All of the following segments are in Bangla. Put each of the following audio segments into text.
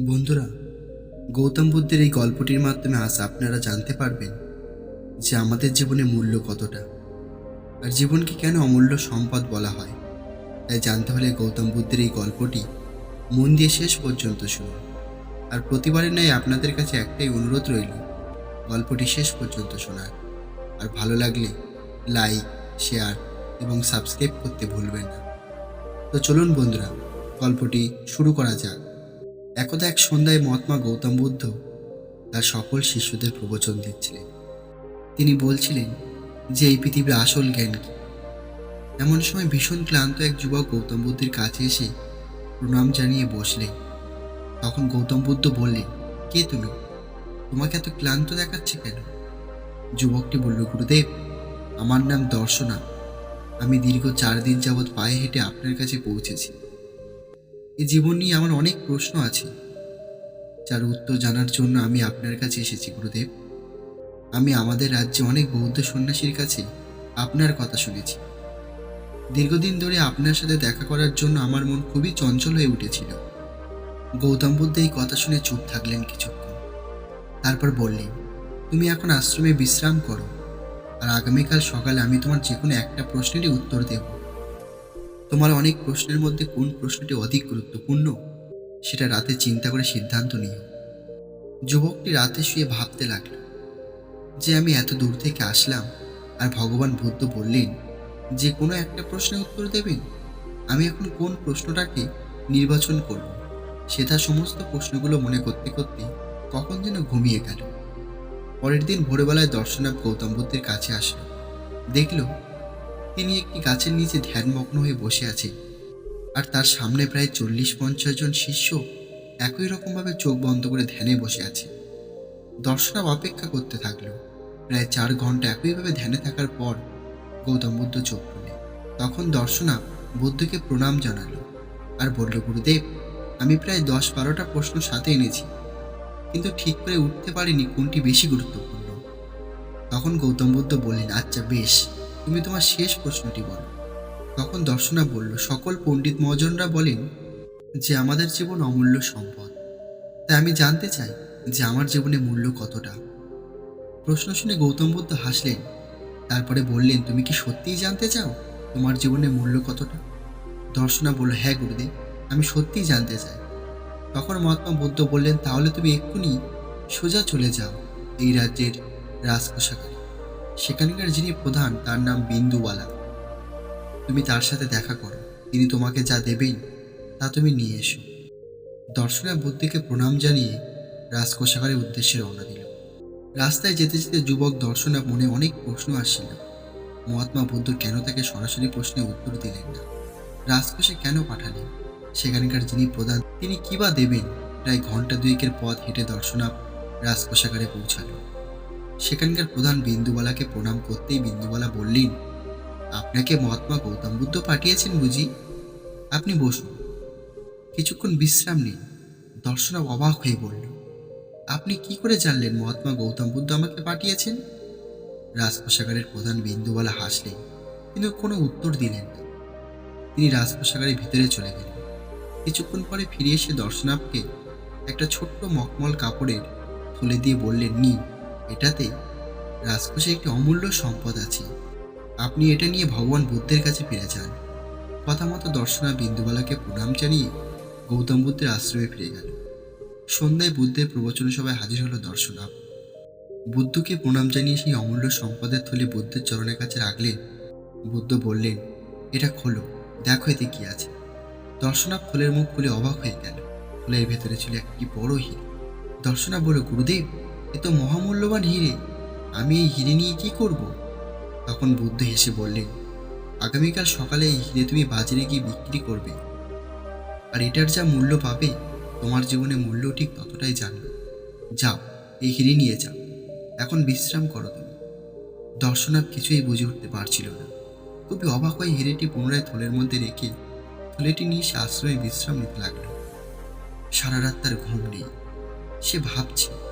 বন্ধুরা, গৌতম বুদ্ধের এই গল্পটির মাধ্যমে আজ আপনারা জানতে পারবেন যে আমাদের জীবনে মূল্য কতটা আর জীবনকে কেন অমূল্য সম্পদ বলা হয়। তাই জানতে হলে গৌতম বুদ্ধের এই গল্পটি মন দিয়ে শেষ পর্যন্ত শুনুন। আর প্রতিবারের ন্যায় আপনাদের কাছে একটাই অনুরোধ রইল, গল্পটি শেষ পর্যন্ত শোনার। আর ভালো লাগলে লাইক, শেয়ার এবং সাবস্ক্রাইব করতে ভুলবেন না। তো চলুন বন্ধুরা, গল্পটি শুরু করা যাক। একদা এক সন্ধ্যায় মহাত্মা গৌতম বুদ্ধ তার সকল শিষ্যদের প্রবচন দিচ্ছিলেন। তিনি বলছিলেন যে, এই পৃথিবীর আসল জ্ঞান কি? এমন সময় ভীষণ ক্লান্ত এক যুবক গৌতম বুদ্ধের কাছে এসে প্রণাম জানিয়ে বসলেন। তখন গৌতম বুদ্ধ বললেন, কে তুমি? তোমাকে এত ক্লান্ত দেখাচ্ছে কেন? যুবকটি বলল, গুরুদেব, আমার নাম দর্শনা। আমি দীর্ঘ চার দিন যাবৎ পায়ে হেঁটে আপনার কাছে পৌঁছেছি। এই জীবন নিয়ে আমার অনেক প্রশ্ন আছে। যার উত্তর জানার জন্য আমি আপনার কাছে এসেছি, গুরুদেব। আমি আমাদের রাজ্যে অনেক বৌদ্ধ সন্ন্যাসীর কাছে আপনার কথা শুনেছি। দীর্ঘদিন ধরে আপনার সাথে দেখা করার জন্য আমার মন খুবই চঞ্চল হয়ে উঠেছিল। গৌতম বুদ্ধ এই কথা শুনে চুপ থাকলেন কিছুক্ষণ। তারপর বললেন, তুমি এখন আশ্রমে বিশ্রাম করো। আর আগামীকাল সকালে আমি তোমার যে কোনো একটা প্রশ্নেরই উত্তর দেব। তোমার অনেক প্রশ্নের মধ্যে কোন প্রশ্নটি অধিক গুরুত্বপূর্ণ? সেটা রাতে চিন্তা করে সিদ্ধান্ত নিও। যুবকটি রাতে শুয়ে ভাবতে লাগল যে আমি এত দূর থেকে আসলাম আর ভগবান বুদ্ধ বললেন, যে কোনো একটা প্রশ্নের উত্তর দেবেন? আমি এখন কোন প্রশ্নটাকে নির্বাচন করব? সেটা সমস্ত প্রশ্নগুলো মনে করতে করতে কখন যেন ঘুমিয়ে গেল। পরের দিন ভোরবেলায় দর্শনাথ গৌতম বুদ্ধের কাছে আসলো। দেখল তিনি একটি গাছের নিচে ধ্যানমগ্ন হয়ে বসে আছেন আর তার সামনে প্রায় চল্লিশ পঞ্চাশ জন শিষ্য একই রকমভাবে চোখ বন্ধ করে ধ্যানে বসে আছে। দর্শনাব অপেক্ষা করতে থাকল। প্রায় চার ঘণ্টা একইভাবে ধ্যানে থাকার পর গৌতম বুদ্ধ চোখ খুলে। তখন দর্শনাব বুদ্ধকে প্রণাম জানালো আর বলল, গুরুদেব, আমি প্রায় দশ বারোটা প্রশ্ন সাথে এনেছি, কিন্তু ঠিক করে উঠতে পারিনি কোনটি বেশি গুরুত্বপূর্ণ? তখন গৌতম বুদ্ধ বললেন আচ্ছা বেশ। তুমি তোমার শেষ প্রশ্নটি বলো। তখন দর্শনা বলল, সকল পণ্ডিত মহাজনরা বলেন যে আমাদের জীবন অমূল্য সম্পদ। তাই আমি জানতে চাই যে আমার জীবনে মূল্য কতটা। প্রশ্ন শুনে গৌতম বুদ্ধ হাসলেন, তারপরে বললেন, তুমি কি সত্যিই জানতে চাও তোমার জীবনে মূল্য কতটা? দর্শনা বলল হ্যাঁ গুরুদেব, আমি সত্যিই জানতে চাই। তখন মহাত্মা বুদ্ধ বললেন, তাহলে তুমি এক্ষুনি সোজা চলে যাও এই রাজ্যের রাজকোষাগারে। সেখানকার যিনি প্রধান, তার নাম বিন্দুওয়ালা। তুমি তার সাথে দেখা করো। তিনি তোমাকে যা দেবেন, তা তুমি নিয়ে এসো। দর্শনা বুদ্ধিকে প্রণাম জানিয়ে রাজকোষাগারের উদ্দেশ্যে রওনা দিল। রাস্তায় যেতে যেতে যুবক দর্শনা মনে অনেক প্রশ্ন আসছিল। মহাত্মা বুদ্ধ কেন তাকে সরাসরি প্রশ্নে উত্তর দিলেন না? রাজকোষে কেন পাঠালেন? সেখানকার যিনি প্রধান, তিনি কি বা দেবেন? প্রায় ঘণ্টা দুয়েকের পথ হেঁটে দর্শনা রাজকোষাগারে পৌঁছালো। সেখানকার প্রধান বিন্দুবালাকে প্রণাম করতেই বিন্দুবালা বললেন, আপনাকে মহাত্মা গৌতম বুদ্ধ পাঠিয়েছেন বুঝি? আপনি বসুন। কিছুক্ষণ বিশ্রাম নিন দর্শনা অবাক হয়ে বলল, আপনি কি করে জানলেন মহাত্মা গৌতম বুদ্ধ আমাকে পাঠিয়েছেন? রাজকোষাগারের প্রধান বিন্দুবালা হাসলেন, কিন্তু কোনো উত্তর দিলেন না। তিনি রাজকোষাগারের ভিতরে চলে গেলেন। কিছুক্ষণ পরে ফিরে এসে দর্শনাথকে একটা ছোট্ট মকমল কাপড়ের থলে দিয়ে বললেন নি এটাতে রাজকোষে একটি অমূল্য সম্পদ আছে। আপনি এটা নিয়ে ভগবান বুদ্ধের কাছে ফিরে যান। কথা মতো দর্শনা বিন্দুবালাকে প্রণাম জানিয়ে গৌতম বুদ্ধের আশ্রমে ফিরে গেল। সন্ধ্যায় বুদ্ধের প্রবচন সভায় হাজির হলো দর্শনাভ বুদ্ধকে প্রণাম জানিয়ে সেই অমূল্য সম্পদের থলে বুদ্ধের চরণের কাছে রাখলেন। বুদ্ধ বললেন, এটা খোলো, দেখো এতে কি আছে। দর্শনাভ থলের মুখ খুলে অবাক হয়ে গেল। থলের ভেতরে ছিল একটি বড় হিরে। দর্শনা বলল, গুরুদেব এ তো মহামূল্যবান হিরে, আমি এই হিরে নিয়ে কি করব? তখন বুদ্ধ হেসে বললেন, আগামীকাল সকালে এই হিরে তুমি বাজারে গিয়ে বিক্রি করবে। আর এটার যা মূল্য পাবে, তোমার জীবনে মূল্য ঠিক ততটাই জানবে যাও, এই হিরে নিয়ে যাও। এখন বিশ্রাম করো তুমি। দর্শনাথ কিছুই বুঝে উঠতে পারছিল না। খুবই অবাক হয়ে হিরেটি পুনরায় থলের মধ্যে রেখে থলেটি নিয়ে সে আশ্রমে বিশ্রাম নিতে লাগল। সারা রাত তার ঘুম নেই। সে ভাবছে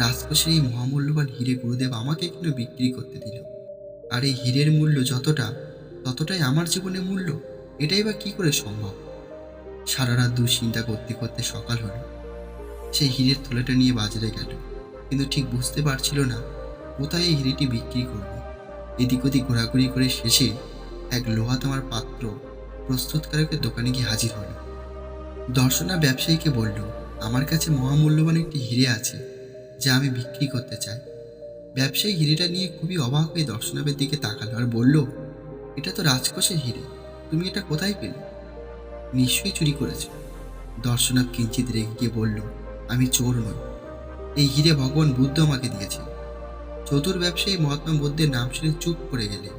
রাজকোষের এই মহামূল্যবান হিরে গুরুদেব আমাকে কেন বিক্রি করতে দিল। আর এই হীরের মূল্য যতটা, ততটাই আমার জীবনে মূল্য, এটাই বা কি করে সম্ভব? সারা রাত দুশ্চিন্তা করতে করতে সকাল হলো। সেই হীরের থলেটা নিয়ে বাজারে গেল, কিন্তু ঠিক বুঝতে পারছিল না, কোথায় এই হিরেটি বিক্রি করবে? এদিক ওদিক ঘোরাঘুরি করে শেষে এক লোহা তামার পাত্র প্রস্তুতকারকের দোকানে গিয়ে হাজির হলো। দর্শনা ব্যবসায়ীকে বলল, আমার কাছে মহামূল্যবান একটি হিরে আছে যা আমি বিক্রি করতে চাই। ব্যবসায়ী হিরেটা নিয়ে খুবই অবাক হয়ে দর্শনাবের দিকে তাকালো আর বলল, এটা তো রাজকোষের হিরে, তুমি এটা কোথায় পেলে? নিশ্চয়ই চুরি করেছ। দর্শনাব কিঞ্চিত রেগে গিয়ে বলল, আমি চোর নই। এই হিরে ভগবান বুদ্ধ আমাকে দিয়েছে। চতুর ব্যবসায়ী মহাত্মা বুদ্ধের নাম শুনে চুপ করে গেলেন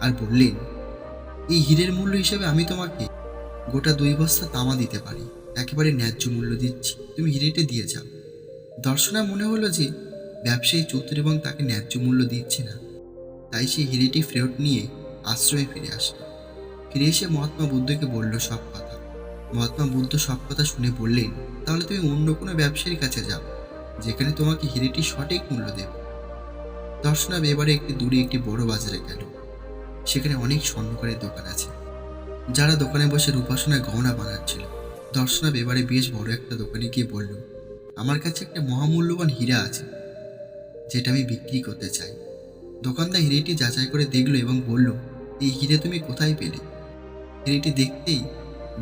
আর বললেন, এই হীরের মূল্য হিসেবে আমি তোমাকে গোটা দুই বস্তা তামা দিতে পারি। একেবারে ন্যায্য মূল্য দিচ্ছি। তুমি হিরেটা দিয়ে যাও। দর্শনা মনে হলো যে ব্যবসায়ী চতুর এবং তাকে ন্যায্য মূল্য দিচ্ছে না। তাই সে হিরেটি ফেরত নিয়ে আশ্রয়ে ফিরে আসলো। ফিরে এসে মহাত্মা বুদ্ধকে বলল সব কথা। মহাত্মা বুদ্ধ সব কথা শুনে বললেন, তাহলে তুমি অন্য কোনো ব্যবসায়ীর কাছে যাও, যেখানে তোমাকে হিরেটি সঠিক মূল্য দেবে। দর্শনাব এবারে একটি দূরে একটি বড় বাজারে গেল। সেখানে অনেক স্বর্ণকারের দোকান আছে। যারা দোকানে বসে রূপাসনায় গহনা বানাচ্ছিল। দর্শনাব এবারে বেশ বড় একটা দোকানে গিয়ে বলল আমার কাছে একটা মহামূল্যবান হীরা আছে, যেটা আমি বিক্রি করতে চাই। দোকানদার হিরেটি যাচাই করে দেখল এবং বলল, এই হিরে তুমি কোথায় পেলে? হিরেটি দেখতেই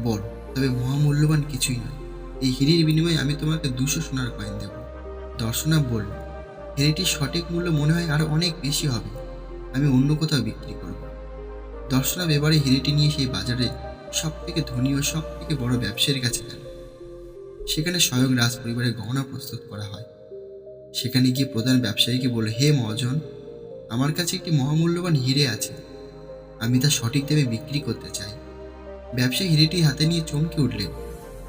বড়, তবে মহামূল্যবান কিছুই নয়। এই হিরের বিনিময়ে আমি তোমাকে দুশো সোনার কয়েন দেব। দর্শনাব বলল, হিরেটির সঠিক মূল্য মনে হয় আরও অনেক বেশি হবে। আমি অন্য কোথাও বিক্রি করব। দর্শনাব এবারে হিরেটি নিয়ে সেই বাজারে সব থেকে ধনী ও সব থেকে বড় ব্যবসায়ীর কাছে গেল। সেখানে স্বয়ং রাজ পরিবারের গহনা প্রস্তুত করা হয়। সেখানে গিয়ে প্রধান ব্যবসায়ীকে বলল হে মহাজন, আমার কাছে একটি মহামূল্যবান হিরে আছে। আমি তা সঠিক দামে বিক্রি করতে চাই। ব্যবসায়ী হিরেটি হাতে নিয়ে চমকে উঠলেন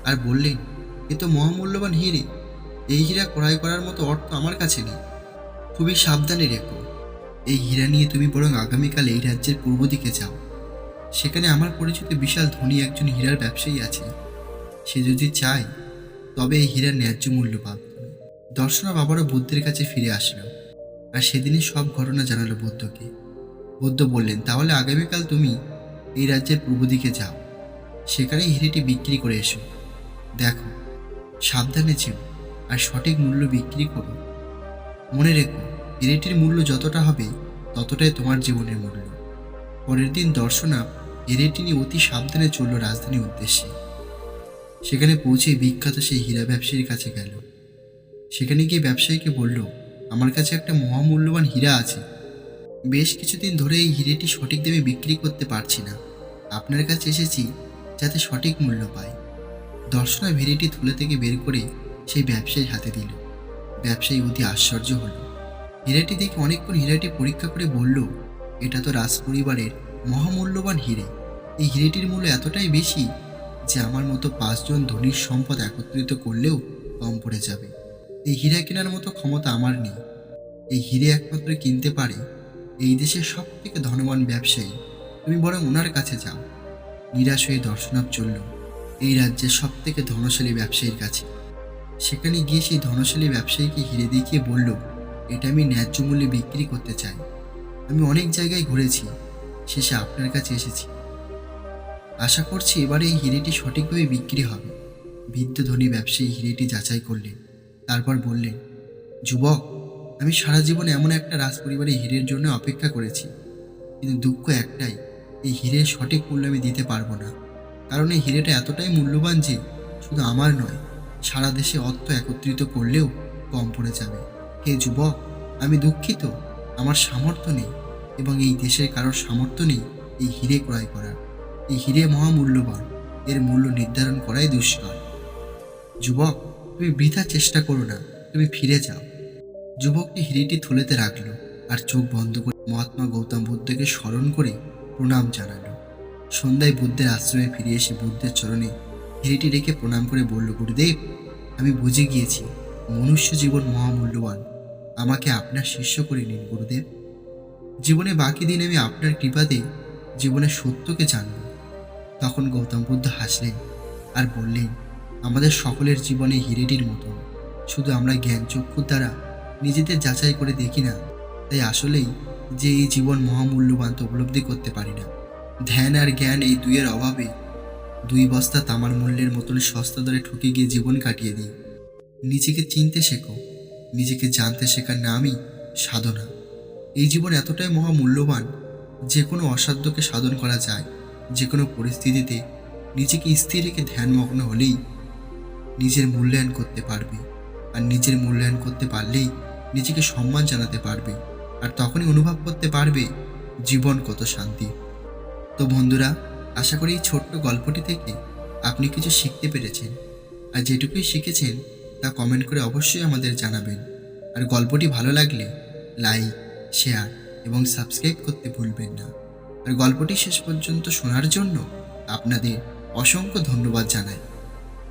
আর বললেন, এ তো মহামূল্যবান হিরে। এই হীরা ক্রয় করার মতো অর্থ আমার কাছে নেই। খুবই সাবধানে রেখো। এই হীরা নিয়ে তুমি বরং আগামীকাল এই রাজ্যের পূর্ব দিকে যাও। সেখানে আমার পরিচিত বিশাল ধনী একজন হীরার ব্যবসায়ী আছে। সে যদি চায় তবে এই হীরার ন্যায্য মূল্য পাবে। দর্শনা বাবারও বুদ্ধের কাছে ফিরে আসলো। আর সেদিনই সব ঘটনা জানালো বুদ্ধকে। বুদ্ধ বললেন, তাহলে আগামীকাল তুমি এই রাজ্যের পূর্ব দিকে যাও। সেখানে হিরেটি বিক্রি করে এসো। দেখো, সাবধানে যেও আর সঠিক মূল্য বিক্রি করো। মনে রেখো হিরেটির মূল্য যতটা হবে ততটাই তোমার জীবনের মূল্য। পরের দিন দর্শনা হিরেটি নিয়ে অতি সাবধানে চলল রাজধানীর উদ্দেশ্যে। সেখানে পৌঁছে বিখ্যাত সেই হীরা ব্যবসায়ীর কাছে গেল। সেখানে গিয়ে ব্যবসায়ীকে বলল, আমার কাছে একটা মহামূল্যবান হীরা আছে। বেশ কিছুদিন ধরে এই হিরেটি সঠিক দামে বিক্রি করতে পারছি না। আপনার কাছে এসেছি যাতে সঠিক মূল্য পাই। দর্শনা হিরেটি থলে থেকে বের করে সেই ব্যবসায়ীর হাতে দিল। ব্যবসায়ী অতি আশ্চর্য হলো। হীরাটি দেখে অনেকক্ষণ হীরাটি পরীক্ষা করে বলল, এটা তো রাজ পরিবারের মহামূল্যবান হিরে। এই হিরেটির মূল্য এতটাই বেশি যে আমার মতো পাঁচজন ধনীর সম্পদ একত্রিত করলেও কম পড়ে যাবে। এই হীরা কেনার মতো ক্ষমতা আমার নেই। এই হিরে একমাত্র কিনতে পারে। এই দেশের সব থেকে ধনবান ব্যবসায়ী। তুমি বরং ওনার কাছে যাও। নিরাশ হয়ে দর্শনাথ চলল। এই রাজ্যের সব থেকে ধনশালী ব্যবসায়ীর কাছে। সেখানে গিয়ে সেই ধনশালী ব্যবসায়ীকে হিরে দেখিয়ে বলল, এটা আমি ন্যায্য মূল্যে বিক্রি করতে চাই। আমি অনেক জায়গায় ঘুরেছি। শেষে আপনার কাছে এসেছি। আশা করছি এবারে এই হিরেটি সঠিকভাবে বিক্রি হবে। বৃদ্ধ ধনী ব্যবসায়ী হিরেটি যাচাই করলেন। তারপর বললেন, যুবক, আমি সারা জীবন এমন একটা রাজপরিবারে হীরের জন্য অপেক্ষা করেছি। কিন্তু দুঃখ একটাই, এই হীরের সঠিক মূল্য আমি দিতে পারব না। কারণ এই হিরেটা এতটাই মূল্যবান যে শুধু আমার নয়, সারা দেশে অর্থ একত্রিত করলেও কম পড়ে যাবে। হে যুবক, আমি দুঃখিত। আমার সামর্থ্য নেই এবং এই দেশের কারোর সামর্থ্য নেই এই হিরে ক্রয় করার। এই হিরে মহামূল্যবান। এর মূল্য নির্ধারণ করাই দুষ্কর। যুবক, তুমি বৃথা চেষ্টা করো না, তুমি ফিরে যাও। যুবকটি হিরেটি থলেতে রাখল আর চোখ বন্ধ করে মহাত্মা গৌতম বুদ্ধকে স্মরণ করে প্রণাম জানালো। সন্ধ্যায় বুদ্ধের আশ্রমে ফিরে এসে বুদ্ধের চরণে হিরেটি রেখে প্রণাম করে বলল, গুরুদেব, আমি বুঝে গিয়েছি, মনুষ্য জীবন মহামূল্যবান। আমাকে আপনার শিষ্য করে নিন, গুরুদেব। জীবনে বাকি দিন আমি আপনার কৃপাতে জীবনের সত্যকে জানব। তখন গৌতম বুদ্ধ হাসলেন আর বললেন, আমাদের সকলের জীবনে হিরেটির মতো। শুধু আমরা জ্ঞান চক্ষুর দ্বারা নিজেদের যাচাই করে দেখি না, তাই আসলেই যে এই জীবন মহামূল্যবান তো উপলব্ধি করতে পারি না। ধ্যান আর জ্ঞান এই দুইয়ের অভাবে দুই বস্তা তামার মূল্যের মতন সস্তা দরে ঠকে গিয়ে জীবন কাটিয়ে দিই। নিজেকে চিনতে শেখো, নিজেকে জানতে শেখার নামই সাধনা। এই জীবন এতটাই মহামূল্যবান যে কোনো অসাধ্যকে সাধন করা যায়। যে কোনো পরিস্থিতিতে নিজেকে স্থির রেখে ধ্যানমগ্ন হলেই নিজের মূল্যায়ন করতে পারবে। আর নিজের মূল্যায়ন করতে পারলেই নিজেকে সম্মান জানাতে পারবে। আর তখনই অনুভব করতে পারবে জীবন কত শান্তি। তো বন্ধুরা, আশা করি এই ছোট্ট গল্পটি থেকে আপনি কিছু শিখতে পেরেছেন। আর যেটুকুই শিখেছেন তা কমেন্ট করে অবশ্যই আমাদের জানাবেন। আর গল্পটি ভালো লাগলে লাইক, শেয়ার এবং সাবস্ক্রাইব করতে ভুলবেন না। আর গল্পটি শেষ পর্যন্ত শোনার জন্য আপনাদের অসংখ্য ধন্যবাদ জানাই।